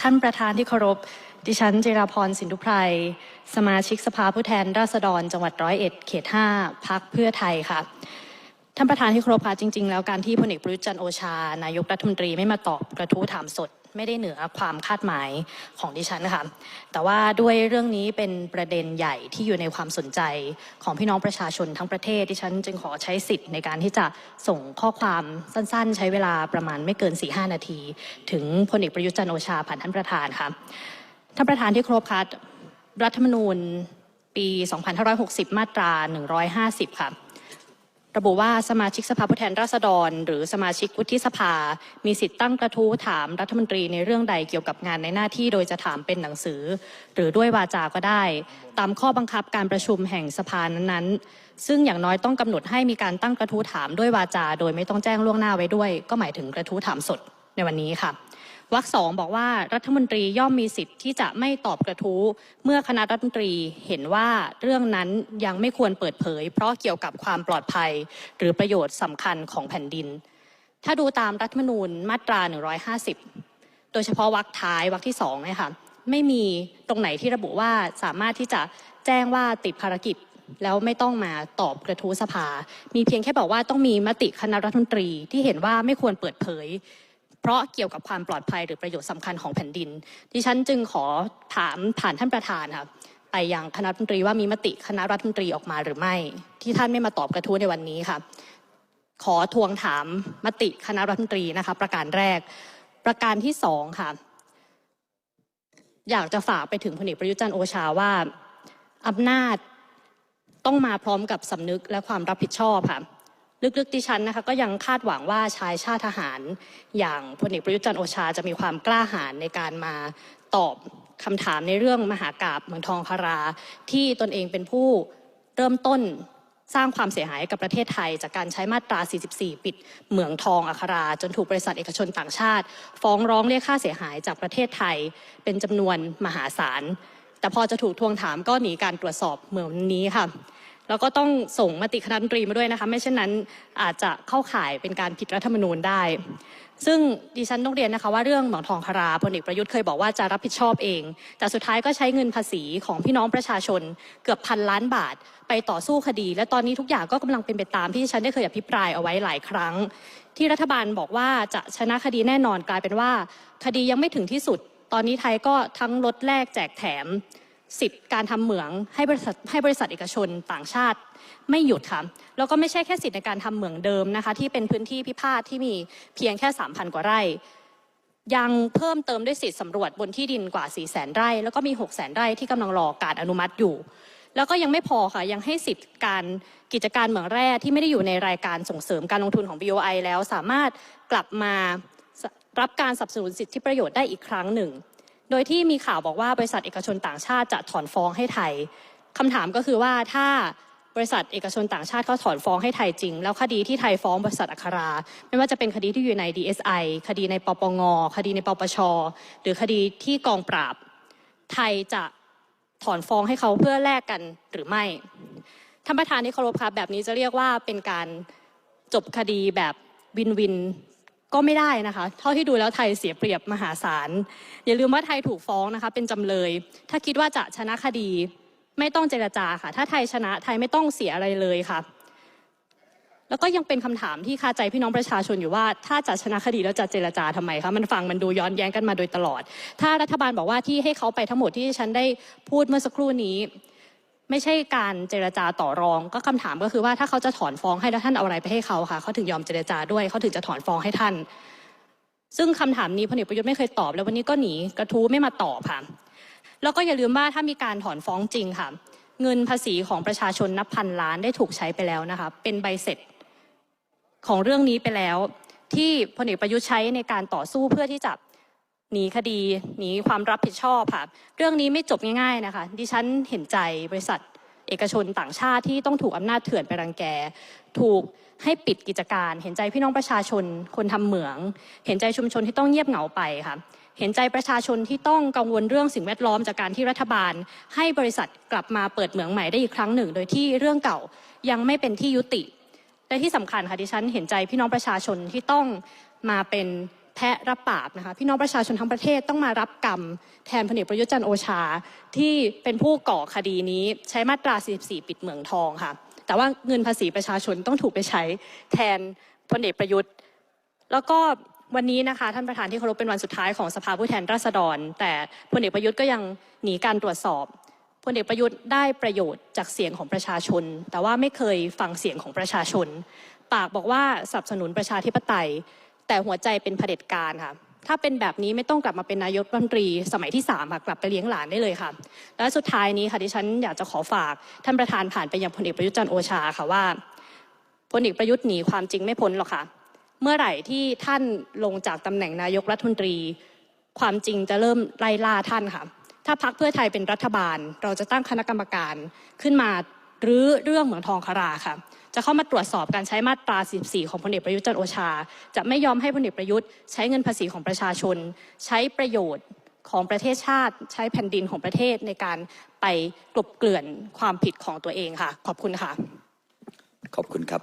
ท่านประธานที่เคารพ ดิฉันจิราพรสินทุไพร สมาชิกสภาผู้แทนราษฎร จังหวัดร้อยเอ็ด เขตห้าพักเพื่อไทยค่ะ ท่านประธานที่ครพค่ะจริง ๆ แล้วการที่พลเอกประยุทธ์จันโอชา นายกรัฐมนตรีไม่มาตอบกระทู้ถามสด ไม่ได้เหนือความคาดหมายของดิฉันค่ะแต่ว่าด้วยเรื่องนี้เป็นประเด็นใหญ่ที่อยู่ในความสนใจของพี่น้องประชาชนทั้งประเทศดิฉัน จึงขอใช้สิทธิ์ในการที่จะส่งข้อความสั้น ๆ ใช้เวลาประมาณไม่เกิน 4-5 นาที ถึงพลเอกประยุทธ์จันโอชาผ่านท่านประธานค่ะท่านประธานที่ครพคะรัฐธรรมนูญปี 2560 มาตรา 150 ค่ะ ระบุว่าสมาชิกสภาผู้แทนราษฎร หรือสมาชิกวุฒิสภา มีสิทธิ์ตั้งกระทู้ถามรัฐมนตรีในเรื่องใดเกี่ยวกับงานในหน้าที่โดยจะถามเป็นหนังสือ หรือด้วยวาจาก็ได้ ตามข้อบังคับการประชุมแห่งสภานั้นๆ ซึ่งอย่างน้อยต้องกำหนดให้มีการตั้งกระทู้ถามด้วยวาจา โดยไม่ต้องแจ้งล่วงหน้าไว้ด้วย ก็หมายถึงกระทู้ถามสด ในวันนี้ค่ะวรรคสองบอกว่ารัฐมนตรีย่อมมีสิทธิ์ที่จะไม่ตอบกระทู้ เมื่อคณะรัฐมนตรีเห็นว่าเรื่องนั้นยังไม่ควรเปิดเผย เพราะเกี่ยวกับความปลอดภัย หรือประโยชน์สำคัญของแผ่นดิน ถ้าดูตามรัฐมนูญมาตรา 150 โดยเฉพาะวรรคท้ายวรรคที่สองเนี่ยค่ะไม่มีตรงไหนที่ระบุว่าสามารถที่จะแจ้งว่าติดภารกิจแล้วไม่ต้องมาตอบกระทู้สภา มีเพียงแค่บอกว่าต้องมีมติคณะรัฐมนตรีที่เห็นว่าไม่ควรเปิดเผย เพราะเกี่ยวกับความปลอดภัยหรือประโยชน์สำคัญของแผ่นดิน ดิฉันจึงขอถามผ่านท่านประธานค่ะไปยังคณะรัฐมนตรีว่ามีมติคณะรัฐมนตรีออกมาหรือไม่ ที่ท่านไม่มาตอบกระทู้ในวันนี้ค่ะ ขอทวงถามมติคณะรัฐมนตรีนะคะ ประการแรก ประการที่สองค่ะ อยากจะฝากไปถึงพลเอกประยุทธ์จันทร์โอชาว่าอำนาจต้องมาพร้อมกับสำนึกและความรับผิดชอบค่ะ ลึกๆดิฉันนะคะก็ยังคาดหวังว่าชายชาติทหาร อย่างพลเอกประยุทธ์จันโอชาจะมีความกล้าหาญในการมาตอบคำถามในเรื่องมหากราบเมืองทองคารา ที่ตนเองเป็นผู้เริ่มต้นสร้างความเสียหายกับประเทศไทย จากการใช้มาตรา 44 ปิดเหมืองทองอัครา จนถูกบริษัทเอกชนต่างชาติ ฟ้องร้องเรียกค่าเสียหายจากประเทศไทย เป็นจำนวนมหาศาล แต่พอจะถูกทวงถามก็หนีการตรวจสอบเหมือนนี้ค่ะ แล้วก็ต้องส่งมติคณะรัฐมนตรีมาด้วยนะคะ ไม่เช่นนั้นอาจจะเข้าข่ายเป็นการผิดรัฐธรรมนูญได้ ซึ่งดิฉันต้องเรียนนะคะว่าเรื่องหมองทองคาราพลเอกประยุทธ์เคยบอกว่าจะรับผิดชอบเอง แต่สุดท้ายก็ใช้เงินภาษีของพี่น้องประชาชนเกือบพันล้านบาท ไปต่อสู้คดี และตอนนี้ทุกอย่างก็กำลังเป็นไปตามที่ดิฉันได้เคยอภิปรายเอาไว้หลายครั้ง ที่รัฐบาลบอกว่าจะชนะคดีแน่นอนกลายเป็นว่า คดียังไม่ถึงที่สุด ตอนนี้ไทยก็ทั้งลดแลกแจกแถม สิทธิ์การทำเหมืองให้บริษัทให้บริษัทเอกชนต่างชาติไม่หยุดค่ะแล้วก็ไม่ใช่แค่สิทธิ์ในการทำเหมืองเดิมนะคะที่เป็นพื้นที่พิพาทที่มีเพียงแค่ 3,000 กว่าไร่ ยังเพิ่มเติมด้วยสิทธิ์สำรวจบนที่ดินกว่า 4 0 0 0 0 ไร่ แล้วก็มี6 0 0 0 0 0 ไร่ที่กำลังรอการอนุมัติอยู่ แล้วก็ยังไม่พอค่ะยังให้สิทธิ์การกิจการเหมืองแร่ที่ไม่ได้อยู่ในรายการส่งเสริมการลงทุนของ BOI แล้วสามารถกลับมารับการสนับสนุนสิทธิประโยชน์ได้อีกครั้งหนึ่ง โดยที่มีข่าวบอกว่าบริษัทเอกชนต่างชาติจะถอนฟ้องให้ไทยคำถามก็คือว่าถ้าบริษัทเอกชนต่างชาติเขาถอนฟ้องให้ไทยจริง แล้วคดีที่ไทยฟ้องบริษัทอัครา ไม่ว่าจะเป็นคดีที่อยู่ใน DSI คดีในปปง คดีในปปช หรือคดีที่กองปราบ ไทยจะถอนฟ้องให้เขาเพื่อแลกกันหรือไม่ท่านประธานที่เคารพครับแบบนี้จะเรียกว่าเป็นการจบคดีแบบวินวิน ก็ไม่ได้นะคะ เท่าที่ดูแล้วไทยเสียเปรียบมหาศาล อย่าลืมว่าไทยถูกฟ้องนะคะ เป็นจำเลย ถ้าคิดว่าจะชนะคดี ไม่ต้องเจรจาค่ะ ถ้าไทยชนะไทยไม่ต้องเสียอะไรเลยค่ะ แล้วก็ยังเป็นคำถามที่คาใจพี่น้องประชาชนอยู่ว่า ถ้าจะชนะคดีแล้วจะเจรจาทำไมคะมันฟังมันดูย้อนแย้งกันมาโดยตลอด ถ้ารัฐบาลบอกว่าที่ให้เขาไปทั้งหมดที่ฉันได้พูดเมื่อสักครู่นี้ ไม่ใช่การเจรจาต่อรอง ก็คำถามก็คือว่าถ้าเขาจะถอนฟ้องให้แล้วท่านเอาอะไรไปให้เขาคะเขาถึงยอมเจรจาด้วยเขาถึงจะถอนฟ้องให้ท่าน ซึ่งคำถามนี้พลเอกประยุทธ์ไม่เคยตอบ แล้ววันนี้ก็หนีกระทู้ไม่มาตอบค่ะแล้วก็อย่าลืมว่าถ้ามีการถอนฟ้องจริงค่ะ เงินภาษีของประชาชนนับพันล้านได้ถูกใช้ไปแล้วนะคะเป็นใบเสร็จของเรื่องนี้ไปแล้ว ที่พลเอกประยุทธ์ใช้ในการต่อสู้เพื่อที่จะ หนีคดีหนีความรับผิดชอบค่ะ เรื่องนี้ไม่จบง่ายๆนะคะ ดิฉันเห็นใจบริษัทเอกชนต่างชาติที่ต้องถูกอำนาจเถื่อนไปรังแก ถูกให้ปิดกิจการ เห็นใจพี่น้องประชาชนคนทำเหมือง เห็นใจชุมชนที่ต้องเงียบเหงาไปค่ะ เห็นใจประชาชนที่ต้องกังวลเรื่องสิ่งแวดล้อมจากการที่รัฐบาล ให้บริษัทกลับมาเปิดเหมืองใหม่ได้อีกครั้งหนึ่ง โดยที่เรื่องเก่ายังไม่เป็นที่ยุติ และที่สำคัญค่ะดิฉันเห็นใจพี่น้องประชาชนที่ต้องมาเป็น แพะรับบาปนะคะพี่น้องประชาชนทั้งประเทศต้องมารับกรรม แทนพลเอกประยุทธ์จันทร์โอชา ที่เป็นผู้ก่อคดีนี้ใช้มาตรา 44 ปิดเหมืองทองค่ะ แต่ว่าเงินภาษีประชาชนต้องถูกไปใช้แทนพลเอกประยุทธ์ แล้วก็วันนี้นะคะท่านประธานที่เคารพเป็นวันสุดท้ายของสภาผู้แทนราษฎร แต่พลเอกประยุทธ์ก็ยังหนีการตรวจสอบพลเอกประยุทธ์ได้ประโยชน์จากเสียงของประชาชน แต่ว่าไม่เคยฟังเสียงของประชาชน ปากบอกว่าสนับสนุนประชาธิปไตย แต่หัวใจเป็นเผด็จการค่ะ ถ้าเป็นแบบนี้ไม่ต้องกลับมาเป็นนายกรัฐมนตรี สมัยที่สามค่ะกลับไปเลี้ยงหลานได้เลยค่ะ และสุดท้ายนี้ค่ะดิฉันอยากจะขอฝากท่านประธานผ่านไปยังพลเอกประยุทธ์จันโอชาค่ะว่าพลเอกประยุทธ์หนีความจริงไม่พ้นหรอกค่ะ เมื่อไหร่ที่ท่านลงจากตำแหน่งนายกรัฐมนตรี ความจริงจะเริ่มไล่ล่าท่านค่ะ ถ้าพักเพื่อไทยเป็นรัฐบาล เราจะตั้งคณะกรรมการขึ้นมารื้อเรื่องเหมืองทองคาราค่ะ จะเข้ามาตรวจสอบการใช้มาตรา14ของพลเอกประยุทธ์จันโอชา จะไม่ยอมให้พลเอกประยุทธ์ใช้เงินภาษีของประชาชน ใช้ประโยชน์ของประเทศชาติ ใช้แผ่นดินของประเทศในการไปกลบเกลื่อนความผิดของตัวเองค่ะ ขอบคุณค่ะ ขอบคุณครับ